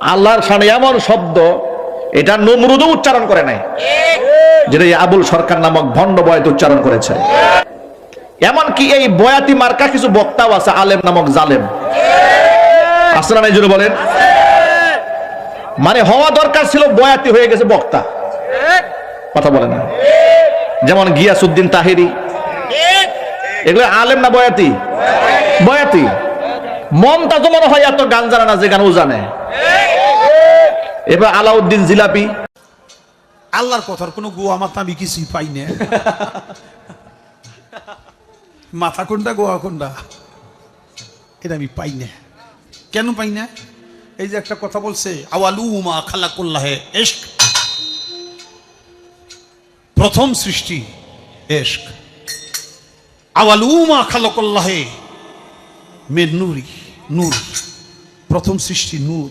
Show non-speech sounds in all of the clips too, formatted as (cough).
আল্লাহর সামনে এমন শব্দ, এটা নমরুদও উচ্চারণ করে নাই। যেটা আবুল সরকার নামক ভণ্ড বয়াত উচ্চারণ করেছে। এমনকি এই বয়াতি মার্কা কিছু বক্তাও আছে, আলেম নামক জালেম। বলেন? মানে হওয়া দরকার ছিল বয়াতি হয়ে গেছে বক্তা। কথা বলে না। যেমন গিয়াসুদ্দিন তাহেরি। এগুলো আলেম না বয়াতি? বয়াতি। মমতা তো মনে হয় এত গান জানে না যে গান ও জানে। এবার আলাউদ্দিন জিলাপি। আল্লাহর কথার কোনো গোয়া মাথা আমি কিছুই পাই না। মাথা কোনটা, গোয়া কোনটা? এটা আমি পাই না। কেন পাই না? এই যে একটা কথা বলছে এশক। প্রথম সৃষ্টি এশক। মে নূরি, নূর। প্রথম সৃষ্টি নূর।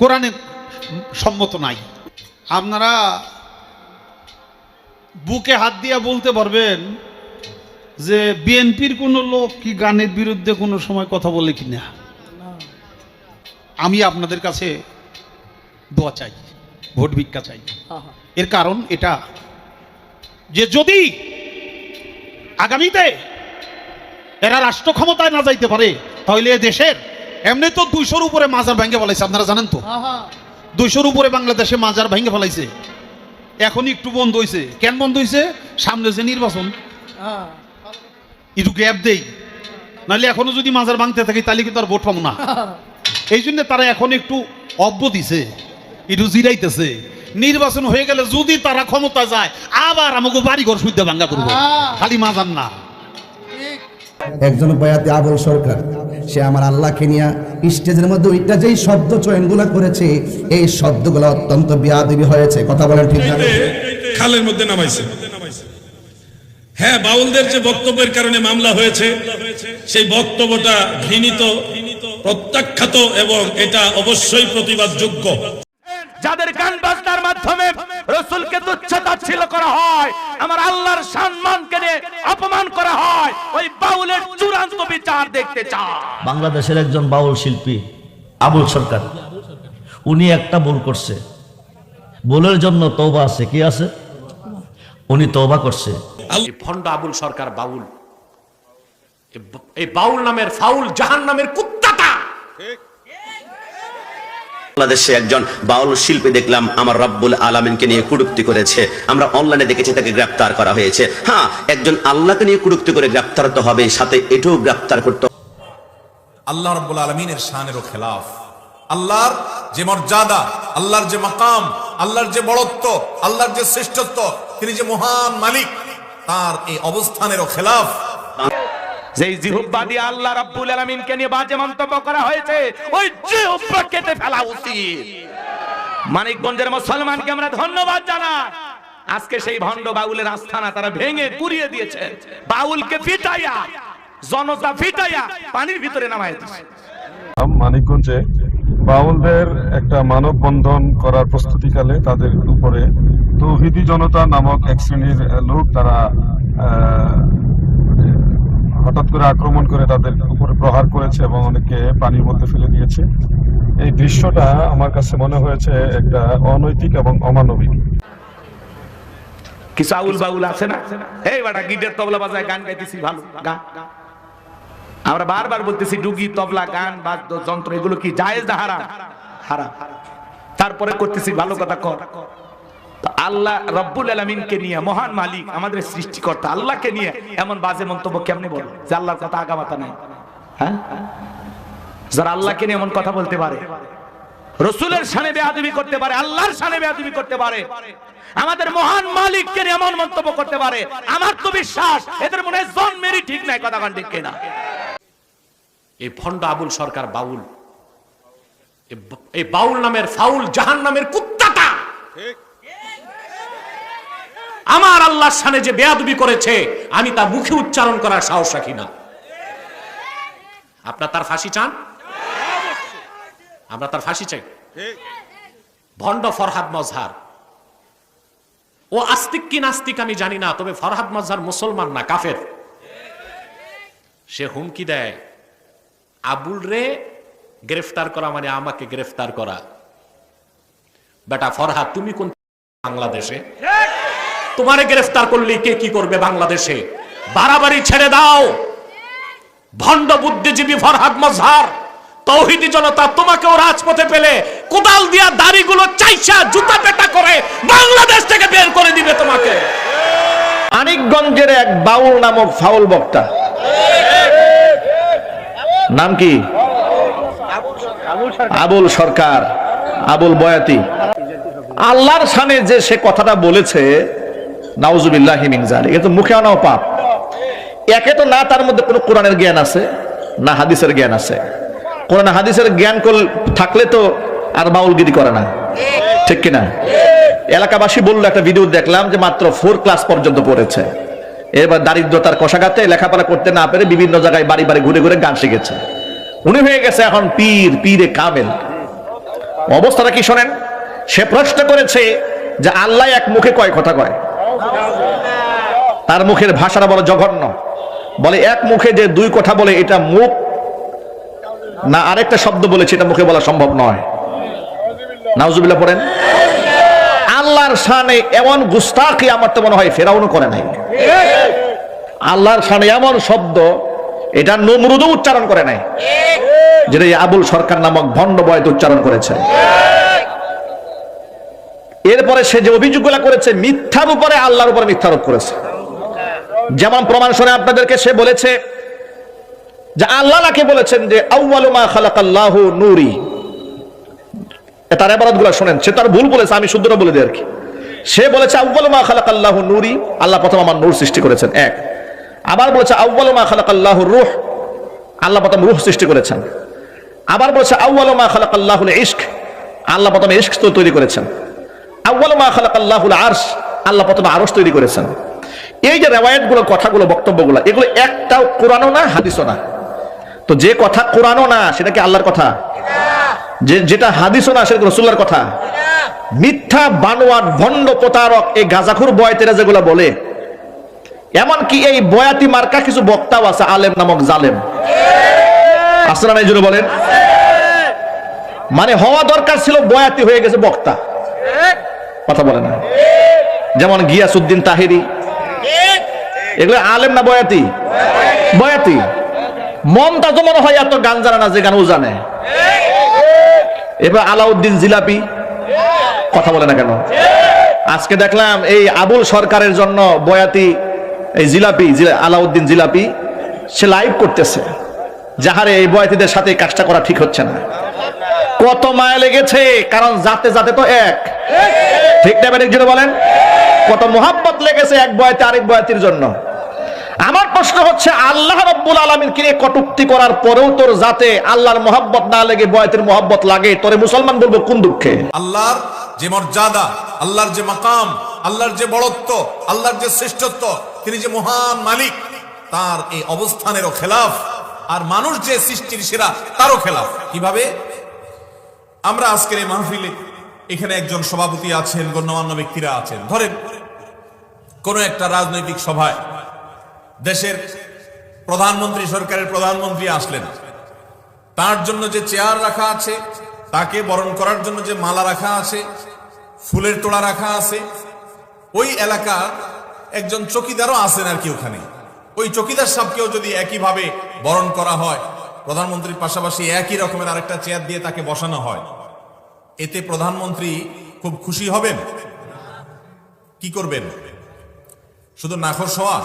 কোরআনে সম্মত নাই। আপনারা বুকে হাত দিয়া বলতে পারবেন যে বিএনপির কোনো লোক কি গানের বিরুদ্ধে কোনো সময় কথা বলে কিনা। আমি আপনাদের কাছে দোয়া চাই, ভোট ভিক্ষা চাই। এর কারণ এটা যে যদি আগামীতে এরা রাষ্ট্র ক্ষমতায় না যাইতে পারে, তাহলে দেশের এমনি তো দুইশোর উপরে মাজার ভেঙে ফেলাইছে আপনারা জানেন তো? দুইশোর উপরে বাংলাদেশে মাজার ভেঙে ফেলাইছে। এখন একটু বন্ধ হয়েছে কেন বন্ধ হয়েছে সামনে যে নির্বাচন একটু গ্যাপ দেই। নাহলে এখনও যদি মাজার ভাঙতে থাকি তাহলে কিন্তু আর ভোট পাবো না। (laughs) এই জন্য তারা এখন একটু অব্য দিছে একটু জিরাইতেছে। নির্বাচন হয়ে গেলে যদি তারা ক্ষমতা যায় আবার আমাকে বাড়ি ঘর সুবিধা ভাঙ্গা করব। খালি মাজার না। একজন বয়াতে আবুল সরকার। সে আমার আল্লাহকে নিয়ে স্টেজের মধ্যে ওইটা যেই শব্দ চয়নগুলো করেছে, এই শব্দগুলো অত্যন্ত বিয়াদবি হয়েছে। কথা বলেন ঠিক না? খালের মধ্যে নামাইছে। হ্যাঁ বাউলদের যে বক্তব্যের কারণে মামলা হয়েছে, সেই বক্তব্যটা ঘৃণিত, প্রত্যাখ্যাত এবং এটা অবশ্যই প্রতিবাদযোগ্য। যাদের গান বাজনার মাধ্যমে রসুলকে তুচ্ছতাচ্ছিল্য করা হয় আমার আল্লাহর সম্মানকে নিয়ে অপমান করা হয় ওই বাউলের চূড়ান্ত বিচার দেখতে চায়। বাংলাদেশের একজন বাউল শিল্পী আবুল সরকার। উনি একটা ভুল করছে। ভুলের জন্য তৌবা আছে। কি আছে? উনি তৌবা করছে। এই ভণ্ড আবুল সরকার বাউল। এই বাউল নামের ফাউল জাহান নামের কুত্তাটা বাংলাদেশে একজন বাউল শিল্পী দেখলাম আমার রব্বুল আলমিনকে নিয়ে কুড়ুক্তি করেছে। আমরা অনলাইনে দেখেছি তাকে গ্রেপ্তার করা হয়েছে। হ্যাঁ একজন আল্লাহকে নিয়ে কুড়ুক্তি করে গ্রেপ্তার তো হবে সাথে এটাও গ্রেপ্তার করতে আল্লাহ রব্বুল আলমিনের শানেরও খেলাফ। আল্লাহর যে মর্যাদা, আল্লাহর যে মাকাম, আল্লাহর যে বড়ত্ব, আল্লাহর যে শ্রেষ্ঠত্ব, তিনি যে মহান মালিক, তার এই অবস্থানেরও খেলাফ। যেই জিহুব্বা দিয়ে আল্লাহ রাব্বুল আলামিনকে নিয়ে বাজে মন্তব্য করা হয়েছে, ওই জিহুব্বা কেটে ফেলা উচিত। মানিকগঞ্জের মুসলমানকে আমরা ধন্যবাদ জানাই। আজকে সেই ভণ্ড বাউলের আস্থানা তারা ভেঙে গুড়িয়ে দিয়েছে। বাউলকে ফিটাইয়া, জনতা ফিটাইয়া পানির ভিতরে নামায় দিয়েছে মানিকগঞ্জে বাউলদের একটা মানববন্ধন করার প্রস্তুতিকালে তাদের উপরে তৌহিদি জনতা নামক এক শ্রেণির লোক তারা হঠাৎ করে আক্রমণ করে তাদের উপরে প্রহার করেছে এবং অনেকে পানির মধ্যে ফেলে দিয়েছে। এই দৃশ্যটা আমার কাছে মনে হয়েছে একটা অনৈতিক এবং অমানবিক। বাউল আছে না? এই বাটা গিটার তবলা বাজায় গান গাইতেছি ভালো আমরা বারবার বলতেছি, ডুগি, তবলা, গান, বাদ্য, যন্ত্র, এগুলো কি জায়েজ না হারাম? হারাম। তারপরে করতেছি, ভালো কথা কর। আল্লাহ রব্বুল আলমিনকে নিয়ে মহান মালিক, আমাদের সৃষ্টিকর্তা, আল্লাহকে নিয়ে এমন বাজে মন্তব্য কেমনে বলো? যে আল্লাহর কথা আগামাতা নাই। হ্যাঁ? যারা আল্লাহকে নিয়ে এমন কথা বলতে পারে, রসুলের সানে বেয়াদবি করতে পারে, আল্লাহর সানে বেয়াদবি করতে পারে, আমাদের মহান মালিককে নিয়ে এমন মন্তব্য করতে পারে, আমার তো বিশ্বাস, এদের মনে হয় জন্মেরই ঠিক নাই কথা কান ঠিক কিনা। এই ভণ্ড আবুল সরকার বাউল, এই বাউল নামের ফাউল জাহান নামের কুত্তাটা! আমার আল্লাহর সানে যে বেয়াদবি করেছে আমি তা মুখে উচ্চারণ করার সাহস রাখি না। আপনার তার ফাঁসি চান? আমরা তার ফাঁসি চাই। ভণ্ড ফরহাদ মজহার। ও আস্তিক কি নাস্তিক আমি জানি না তবে ফরহাদ মজহার মুসলমান না কাফের। সে হুমকি দেয় আবুল রে গ্রেফতার করা মানে আমাকে গ্রেফতার করা। বেটা ফরহাদ তুমি কোন বাংলাদেশে? তোমারে গ্রেফতার করলে কে কি করবে বাংলাদেশে? বাড়াবাড়ি ছেড়ে দাও। ভণ্ড বুদ্ধিজীবী ফরহাদ মজহার, তৌহিদি জনতা তোমাকেও রাজপথে পেলে কোদাল দিয়া দাড়িগুলো চাইছা জুতা পেটা করে বাংলাদেশ থেকে বের করে দিবে তোমাকে। মানিকগঞ্জের এক বাউল নামক ফাউল বক্তা। নাম কি? আবুল সরকার। আবুল বয়াতি। আল্লাহর সামনে যে সে কথাটা বলেছে নাউজুবিল্লাহ তো মুখে আনাও পাপ। একে তো না তার মধ্যে কোনো কোরআনের জ্ঞান আছে, না হাদিসের জ্ঞান আছে। কোরআন হাদিসের জ্ঞান থাকলে তো আর বাউলগিরি করে না। ঠিক কিনা? এলাকাবাসী বলল, একটা ভিডিও দেখলাম যে মাত্র ফোর ক্লাস পর্যন্ত পড়েছে। এবার দারিদ্রতার কষাঘাতে লেখাপড়া করতে না পেরে বিভিন্ন জায়গায় বাড়ি বাড়ি ঘুরে ঘুরে গান শিখেছে। উনি হয়ে গেছে এখন পীর, পীরে কামেল। অবস্থাটা কি শোনেন? সে প্রশ্ন করেছে যে আল্লাহ এক মুখে কয় কথা কয়? তার মুখের ভাষাটা বড় জঘন্য। বলে, এক মুখে যে দুই কথা বলে, এটা মুখ না আরেকটা শব্দ বলেছে এটা মুখে বলা সম্ভব নয়। নাউজুবিল্লাহ পড়েন। আল্লাহর শানে এমন গুস্তাকি আমার তো মনে হয় ফেরাউনও করে নাই। আল্লাহর শানে এমন শব্দ, এটা নমরুদও উচ্চারণ করে নাই। যেটা আবুল সরকার নামক ভণ্ড বয়তে উচ্চারণ করেছে। এরপরে সে যে অভিযোগগুলো করেছে, মিথ্যার উপরে আল্লাহর উপরে মিথ্যারোপ করেছে। যেমন প্রমাণ শুনে আপনাদেরকে সে বলেছে যে আল্লাহ নাকি বলেছেন যে আউ্বালুমা খালাকাল্লাহু নূরি। এ তার এবারতগুলা শোনেন, সে তার ভুল বলেছে, আমি শুদ্ধটা বলে দিই আর কি। সে বলেছে আউ্বালুমা খালাকাল্লাহু নূরি। আল্লাহ প্রথম আমার নূর সৃষ্টি করেছেন, এক। আবার বলেছে আউ্বালুমা খালাকাল্লাহু রূহ। আল্লাহ প্রথম রূহ সৃষ্টি করেছেন। আবার বলেছে আউ্বালুমা খালাকাল্লাহুল ইশক। আল্লাহ প্রথম ইশক তো তৈরি করেছেন। আল্লাহ প্রথমে আরশ তৈরি করেছেন। এই যে কথাগুলো, বক্তব্যগুলো, এগুলো একটাও কোরআনও না, হাদিসও না। তো যে কথা কোরআনও না, সেটা কি আল্লাহর কথা? যে, যেটা হাদিসও না, সেটা রসুল্লার কথা? মিথ্যা ভণ্ড, প্রতারক, এই গাজাখুর বয়তেরা যেগুলো বলে, এমনকি এই বয়াতি মার্কা কিছু বক্তাও আছে, আলেম নামক জালেম। আসলে এই জন্য বলেন? মানে হওয়া দরকার ছিল বয়াতি হয়ে গেছে বক্তা। কথা বলে না। যেমন গিয়াসুদ্দিন তাহিরি। এগুলো আলেম না বয়াতি? বয়াতি। মমতাজ মনে হয় এত গান জানে না যে গান ও জানে। এবার আলাউদ্দিন জিলাপি। কথা বলে না কেন? আজকে দেখলাম এই আবুল সরকারের জন্য বয়াতি, এই জিলাপি আলাউদ্দিন জিলাপি, সে লাইভ করতেছে। যাহারে এই বয়াতিদের সাথে কাজটা করা ঠিক হচ্ছে না। কত মায়া লেগেছে, কারণ যাতে যাতে তো এক। ঠিক না ব্যাটিক জন্য বলেন? কত মোহাব্বত লেগেছে এক বয়াতে আরেক বয়াতির জন্য। আমার প্রশ্ন হচ্ছে, আল্লাহ রব্বুল আলমিন কিনে কটুক্তি করার পরেও তোর যাতে আল্লাহর মোহাব্বত না লেগে বয়াতের মোহাব্বত লাগে? তোরে মুসলমান বলব কোন দুঃখে? আল্লাহর যে মর্যাদা, আল্লাহর যে মাকাম, আল্লাহর যে বড়ত্ব, আল্লাহর যে শ্রেষ্ঠত্ব, তিনি যে মহান মালিক, তার এই অবস্থানেরও খেলাফ। আর মানুষ যে সৃষ্টির সেরা, তারও খেলাফ। কীভাবে? আমরা আজকের এই মাহফিলে এখানে একজন সভাপতি আছেন, গণ্যমান্য ব্যক্তিরা আছেন। ধরেন, কোন একটা রাজনৈতিক সভায় দেশের প্রধানমন্ত্রী, সরকারের প্রধানমন্ত্রী আসলেন। তার জন্য যে চেয়ার রাখা আছে, তাকে বরণ করার জন্য যে মালা রাখা আছে, ফুলের তোড়া রাখা আছে, ওই এলাকার একজন চকিদারও আছেন আর কি ওখানে। ওই চকিদার সাহেবকেও যদি একইভাবে বরণ করা হয়, প্রধানমন্ত্রীর পাশাপাশি একই রকমের আরেকটা চেয়ার দিয়ে তাকে বসানো হয় এতে প্রধানমন্ত্রী খুব খুশি হবেন। কি করবেন? শুধু নাখর হওয়া?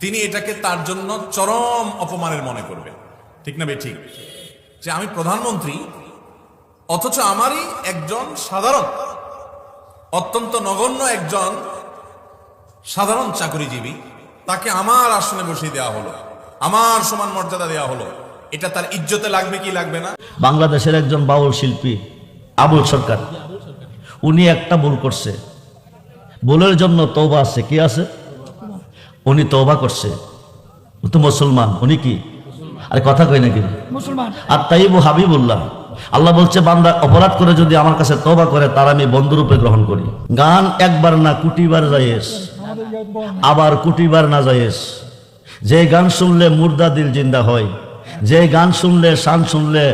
তিনি এটাকে তার জন্য চরম অপমানের মনে করবেন। ঠিক না বে, ঠিক? যে আমি প্রধানমন্ত্রী, অথচ আমারই একজন সাধারণ, অত্যন্ত নগণ্য একজন সাধারণ চাকরিজীবী, তাকে আমার আসনে বসিয়ে দেওয়া হলো, আমার সমান মর্যাদা দেওয়া হলো। এটা তার ইজ্জতে লাগবে কি লাগবে না? বাংলাদেশের একজন বাউল শিল্পী আবুল সরকার। উনি একটা ভুল করছে। ভুলের জন্য তৌবা আছে। কি আছে? উনি তৌবা করছে। ও তো মুসলমান। উনি কি? আরে কথা কই নাকি? আর তাইবু হাবিবুল্লাহ। আল্লাহ বলছে বান্দা অপরাধ করে যদি আমার কাছে তৌবা করে তার আমি বন্ধুরূপে গ্রহণ করি। গান একবার না কুটিবার যাইয়েস আবার কুটিবার না যাইয়েস। যে গান শুনলে মুর্দা দিল জিন্দা হয় যে গান শুনলে শান শুনলে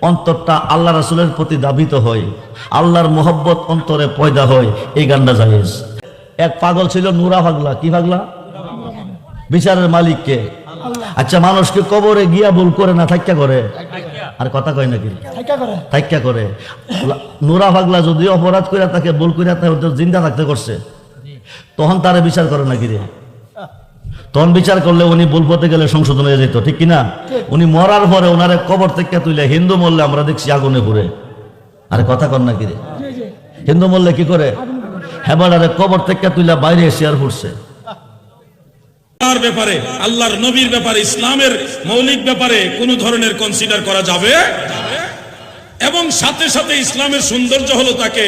অন্তরটা আল্লাহ রাসুলের প্রতি দাবিত হয়। আল্লাহর মোহব্বত অন্তরে পয়দা হয়। এই গানটা জায়েজ। এক পাগল ছিল নুরা পাগলা কি পাগলা বিচারের মালিককে। আচ্ছা মানুষকে কবরে গিয়া ভুল করে না থাক্যা করে? আর কথা কয় নাকি? থাক্যা করে। নুরা পাগলা যদি অপরাধ করে তাকে ভুল করে তাকে জিন্দা থাকতে করছে। তখন তারা বিচার করে নাকি রে? তখন বিচার করলে উনি ভুল পথে গেলে সংশোধন হয়ে যেত ঠিক কিনা? উনি মরার পরে ওনারে কবর থেকে তুলে হিন্দু মরলে আমরা দেখছি আগুনে পুড়ে। আরে কথা কর নাকি রে? হিন্দু মরলে কি করে? হেবাডারে কবর থেকে তুলে বাইরে এসে আর ফুটছে। আল্লাহর ব্যাপারে আল্লাহর নবীর ব্যাপারে ইসলামের মৌলিক ব্যাপারে কোন ধরনের কনসিডার করা যাবে? এবং সাথে সাথে ইসলামের সৌন্দর্য হলো তাকে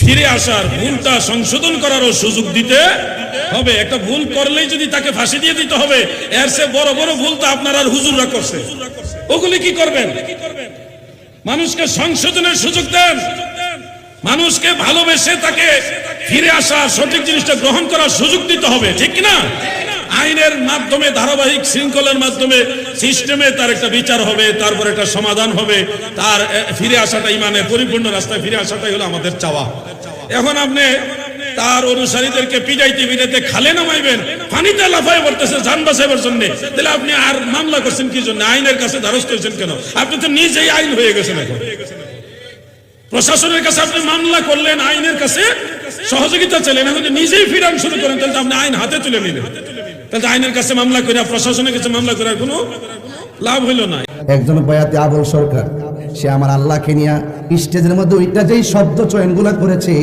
ফিরে আসার, ভুলটা সংশোধন করারও সুযোগ দিতে হবে। একটা ভুল করলেই যদি তাকে ফাঁসি দিয়ে দিতে হবে, এর সে বড় বড় ভুল তো আপনার আর হুজুররা করছে। ওগুলি কি করবেন? মানুষকে সংশোধনের সুযোগ দেন। মানুষকে ভালোবেসে তাকে ফিরে আসা সঠিক জিনিসটা গ্রহণ করার সুযোগ দিতে হবে, ঠিক না আইনের মাধ্যমে, ধারাবাহিক শৃঙ্খলার মাধ্যমে সিস্টেমে তার একটা বিচার হবে, তারপর একটা সমাধান হবে। তার ফিরে আসাটা ইমানে পরিপূর্ণ রাস্তায় ফিরে আসাটাই হলো আমাদের চাওয়া। এখন আপনি তার অনুসারীদেরকে পিটাইতে পিটাইতে খালে নামাইবেন, পানিতে লাফাই পড়তেছে, যান বাঁচাইবার জন্য। তাহলে আপনি আর মামলা করছেন কি জন্য? আইনের কাছে দ্বারস্থ হয়েছেন কেন? আপনি তো নিজেই আইন হয়ে গেছেন এখন। প্রশাসনের কাছে আপনি মামলা করলেন, আইনের কাছে সহযোগিতা চাইলেন, এখন নিজেই ফিরান শুরু করেন, তাহলে আপনি আইন হাতে তুলে নিলেন। তাহলে আইনের কাছে মামলা করে প্রশাসনের কাছে মামলা করার কোনো লাভ হইল না। একজন বয়াতি আবুল সরকার, সে আমার আল্লাহকে নিয়ে স্টেজের মধ্যে ওইটা যেই শব্দ চয়নগুলো করেছে,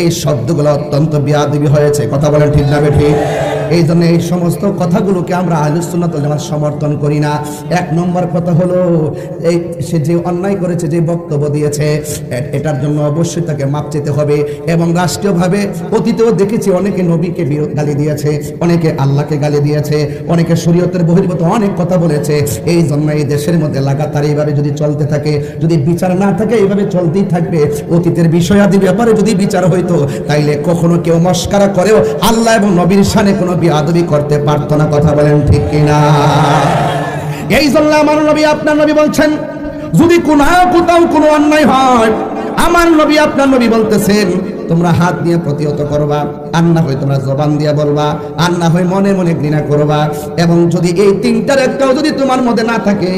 এই শব্দগুলো অত্যন্ত বিয়াদবি হয়েছে। কথা বলেন ঠিক না ঠিক এই জন্য এই সমস্ত কথাগুলোকে আমরা আলোচনা তো যেমন সমর্থন করি না। এক নম্বর কথা হলো, এই সে যে অন্যায় করেছে, যে বক্তব্য দিয়েছে এটার জন্য অবশ্যই তাকে মাপ চেতে হবে এবং রাষ্ট্রীয়ভাবে অতীতেও দেখেছি অনেকে নবীকে বিরোধ গালি দিয়েছে, অনেকে আল্লাহকে গালি দিয়েছে, অনেকে শরীয়তের বহির্ভূত অনেক কথা বলেছে। এই জন্য এই দেশের মধ্যে লাগাতার এইভাবে যদি চলতে থাকে, যদি বিচার না থাকে, এইভাবে চলতেই থাকবে। অতীতের বিষয়াদি ব্যাপারে যদি বিচার হইতো, তাইলে কখনো কেউ মস্কারা করেও আল্লাহ এবং নবীর সানে কোনো বিয়াদবি করতে পারতো না। কথা বলেন ঠিক কিনা? এই জন্য আমার নবী, আপনার নবী বলছেন, যদি কোন, কোথাও কোনো অন্যায় হয় আমার নবী, আপনার নবী বলতেছেন তোমরা হাত দিয়ে প্রতিহত করবা, আর না হয় তোমরা জবান দিয়ে বলবা, আর না হয় মনে মনে ঘৃণা করবা, এবং যদি এই তিনটার একটাও যদি তোমার মধ্যে না থাকে,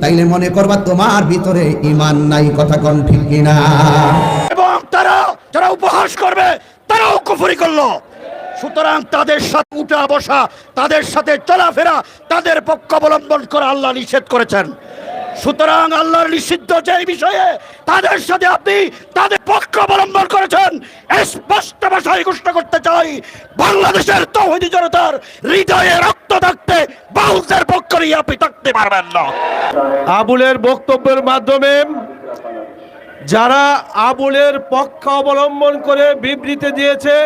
তাইলে মনে করবা তোমার ভিতরে ইমান নাই, কথা কন ঠিক কিনা? এবং তারা, যারা উপহাস করবে, তারাও কুফরি করল। সুতরাং তাদের সাথে উঠা বসা, তাদের সাথে চলাফেরা, তাদের পক্ষ অবলম্বন করা আল্লাহ নিষেধ করেছেন। সুতরাং আল্লাহর নিষিদ্ধ যে বিষয়ে তাদের সাথে আপনি তাদের পক্ষ অবলম্বন করেছেন স্পষ্ট ভাষায় ঘোষণা করতে চাই, বাংলাদেশের তৌহিদি জনতার হৃদয়ে রক্ত থাকতে বাউলদের পক্ষ নিয়ে আপনি থাকতে পারবেন না। আবুলের বক্তব্যের মাধ্যমে যারা আবুলের পক্ষ অবলম্বন করে বিবৃতি দিয়েছে,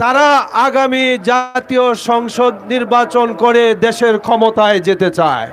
তারা আগামী জাতীয় সংসদ নির্বাচন করে দেশের ক্ষমতায় যেতে চায়।